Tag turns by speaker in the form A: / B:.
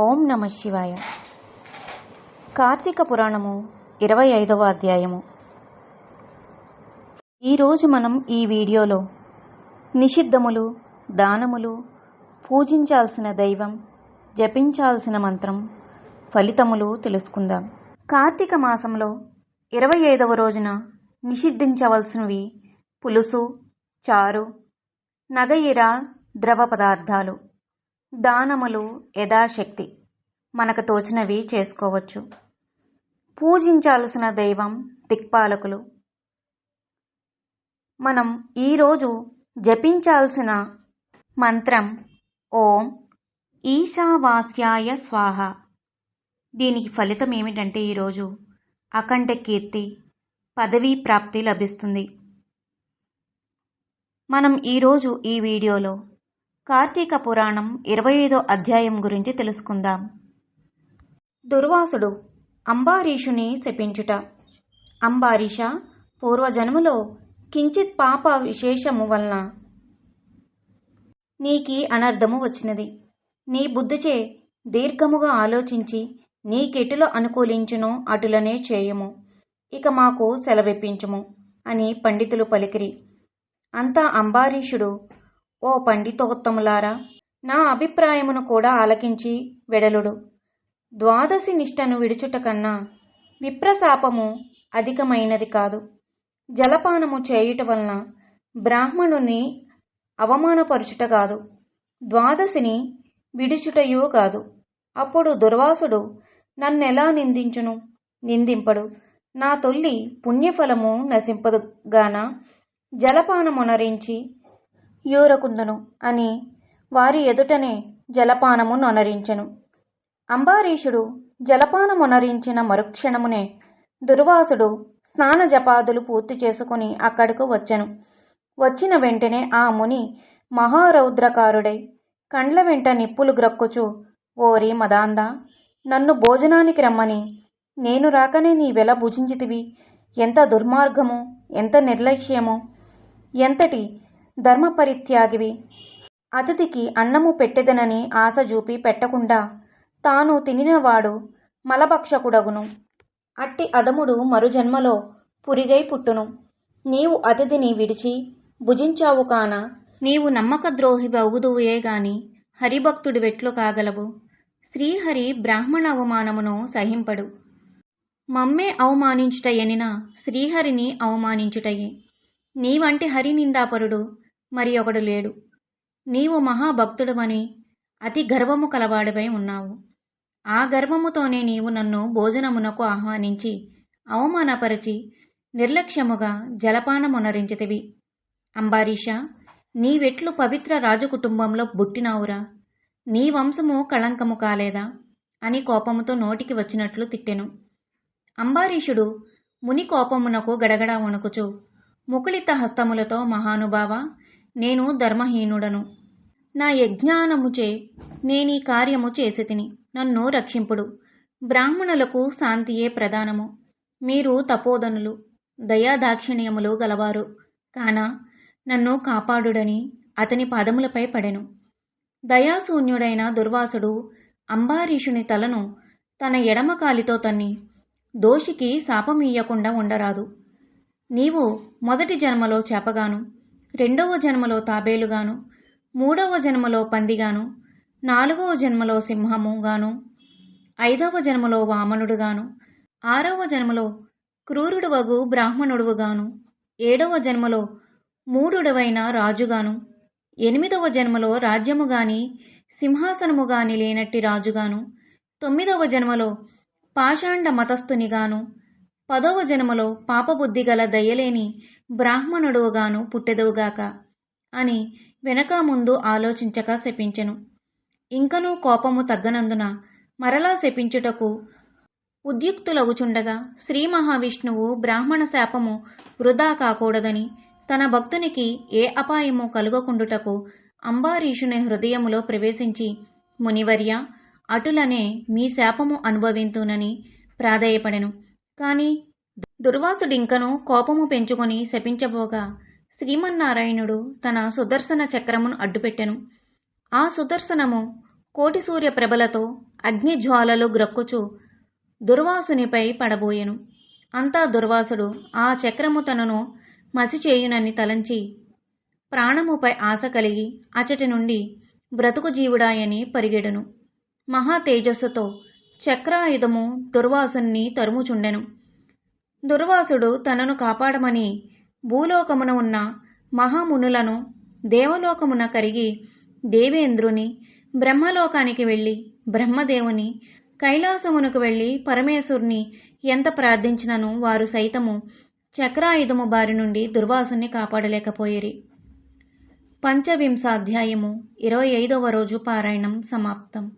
A: ఓం నమ శివాయ. కార్తీక పురాణము ఇరవై ఐదవ అధ్యాయము. ఈరోజు మనం ఈ వీడియోలో నిషిద్ధములు దానములు పూజించాల్సిన దైవం జపించాల్సిన మంత్రం ఫలితములు తెలుసుకుందాం. కార్తీక మాసంలో ఇరవై ఐదవ రోజున నిషిద్ధించవలసినవి పులుసు చారు నగయిర ద్రవ పదార్థాలు. దానములు యథాశక్తి మనకు తోచినవి చేసుకోవచ్చు. పూజించాల్సిన దైవం దిక్పాలకులు. మనం ఈరోజు జపించాల్సిన మంత్రం ఓం ఈశావాస్యాయ స్వాహ. దీనికి ఫలితం ఏమిటంటే ఈరోజు అఖండ కీర్తి పదవీ ప్రాప్తి లభిస్తుంది. మనం ఈరోజు ఈ వీడియోలో కార్తీక పురాణం ఇరవై ఐదో అధ్యాయం గురించి తెలుసుకుందాం. దుర్వాసుడు అంబారీషుని శపించుట. అంబారీష పూర్వజన్మలో కించిత్ పాప విశేషము వలన నీకి అనర్థము వచ్చినది. నీ బుద్ధిచే దీర్ఘముగా ఆలోచించి నీకెటులో అనుకూలించునో అటులనే చేయము. ఇక మాకు సెలవిప్పించుము అని పండితులు పలికిరి. అంతా అంబారీషుడు ఓ పండితోత్తములారా నా అభిప్రాయమును కూడా ఆలకించి వెడలుడు. ద్వాదశి నిష్టను విడుచుట కన్నా విప్రశాపము అధికమైనది కాదు. జలపానము చేయుట వలన బ్రాహ్మణుని అవమానపరుచుట కాదు. ద్వాదశిని విడుచుటయూ కాదు. అప్పుడు దుర్వాసుడు నన్నెలా నిందించును? నిందింపడు. నా తొల్లి పుణ్యఫలము నశింపదుగాన జలపానమునరించి యూరకుందును అని వారి ఎదుటనే జలపానము నొనరించెను. అంబారీషుడు జలపానమునరించిన మరుక్షణమునే దుర్వాసుడు స్నాన జపాదులు పూర్తి చేసుకుని అక్కడకు వచ్చెను. వచ్చిన వెంటనే ఆ ముని మహారౌద్రకారుడై కండ్ల వెంట నిప్పులు గ్రక్కుచు ఓరి మదాందా నన్ను భోజనానికి రమ్మని. నేను రాకనే నీవెల భుజించితివి. ఎంత దుర్మార్గము ఎంత నిర్లక్ష్యము. ఎంతటి ధర్మపరిత్యాగివి. అతిథికి అన్నము పెట్టెదనని ఆశ చూపి పెట్టకుండా తాను తినినవాడు మలభక్షకుడగును. అట్టి అదముడు మరుజన్మలో పురిగై పుట్టును. నీవు అతిథిని విడిచి భుజించావు కాన నీవు నమ్మక ద్రోహి బౌగుదువే గాని హరిభక్తుడి వెట్లు కాగలవు. శ్రీహరి బ్రాహ్మణ అవమానమును సహింపడు. మమ్మే అవమానించుట ఎనినా శ్రీహరిని అవమానించుటయే. నీవంటి హరి నిందాపరుడు మరి ఒకడు లేడు. నీవు మహాభక్తుడవని అతి గర్వము కలవాడివై ఉన్నావు. ఆ గర్వముతోనే నీవు నన్ను భోజనమునకు ఆహ్వానించి అవమానపరిచి నిర్లక్ష్యముగా జలపానమునరించితివి. అంబారీష నీవెట్లు పవిత్ర రాజకుటుంబంలో బుట్టినావురా నీ వంశము కళంకము కాలేదా? అని కోపముతో నోటికి వచ్చినట్లు తిట్టెను. అంబారీషుడు ముని కోపమునకు గడగడ వణుకుచు ముకుళిత హస్తములతో మహానుభావ నేను ధర్మహీనుడను. నా యజ్ఞానముచే నేనీ కార్యము చేసితిని. నన్ను రక్షింపుడు. బ్రాహ్మణులకు శాంతియే ప్రధానము. మీరు తపోధనులు దయాదాక్షిణ్యములు గలవారు. కాన నన్ను కాపాడుడని అతని పాదములపై పడెను. దయాశూన్యుడైన దుర్వాసుడు అంబారీషుని తలను తన ఎడమ కాలితో తన్ని దోషికి శాపమియ్యకుండా ఉండరాదు. నీవు మొదటి జన్మలో చేపగాను రెండవ జన్మలో తాబేలుగాను మూడవ జన్మలో పందిగాను నాలుగవ జన్మలో సింహముగాను ఐదవ జన్మలో వామనుడుగాను ఆరవ జన్మలో క్రూరుడువగు బ్రాహ్మణుడువుగాను ఏడవ జన్మలో మూడుడవైన రాజుగాను ఎనిమిదవ జన్మలో రాజ్యము గాని సింహాసనము గాని లేనట్టి రాజుగాను తొమ్మిదవ జన్మలో పాషాండ మతస్థునిగాను పదవ జన్మలో పాపబుద్ధి గల దయలేని బ్రాహ్మణుడుగాను పుట్టెదవుగాక అని వెనక ముందు ఆలోచించక శపించెను. ఇంకనూ కోపము తగ్గనందున మరలా శపించుటకు ఉద్యుక్తులగుచుండగా శ్రీ మహావిష్ణువు బ్రాహ్మణ శాపము వృధా కాకూడదని తన భక్తునికి ఏ అపాయము కలుగకుండుటకు అంబారీషుని హృదయములో ప్రవేశించి మునివర్య అటులనే మీ శాపము అనుభవింతునని ప్రాధేయపడెను. కాని దుర్వాసుడింకను కోపము పెంచుకొని శపించబోగా. శ్రీమన్నారాయణుడు తన సుదర్శన చక్రమును అడ్డుపెట్టెను. ఆ సుదర్శనము కోటి సూర్య ప్రభలతో అగ్నిజ్వాలలు గ్రక్కుచు దుర్వాసునిపై పడబోయెను. అంతా దుర్వాసుడు ఆ చక్రము తనను మసిచేయునని తలంచి ప్రాణముపై ఆశ కలిగి అచటి నుండి బ్రతుకు జీవుడాయని పరిగెడును. మహా తేజస్సుతో చక్రాయుధము దుర్వాసుని తరుముచుండెను. దుర్వాసుడు తనను కాపాడమని భూలోకమున ఉన్న మహామునులను దేవలోకమున కరిగి దేవేంద్రుని బ్రహ్మలోకానికి వెళ్ళి బ్రహ్మదేవుని కైలాసమునకు వెళ్ళి పరమేశ్వరుని ఎంత ప్రార్థించినను వారు సైతము చక్రాయుధము బారి నుండి దుర్వాసుని కాపాడలేకపోయేరి. పంచవింశాధ్యాయము ఇరవై ఐదవ రోజు పారాయణం సమాప్తం.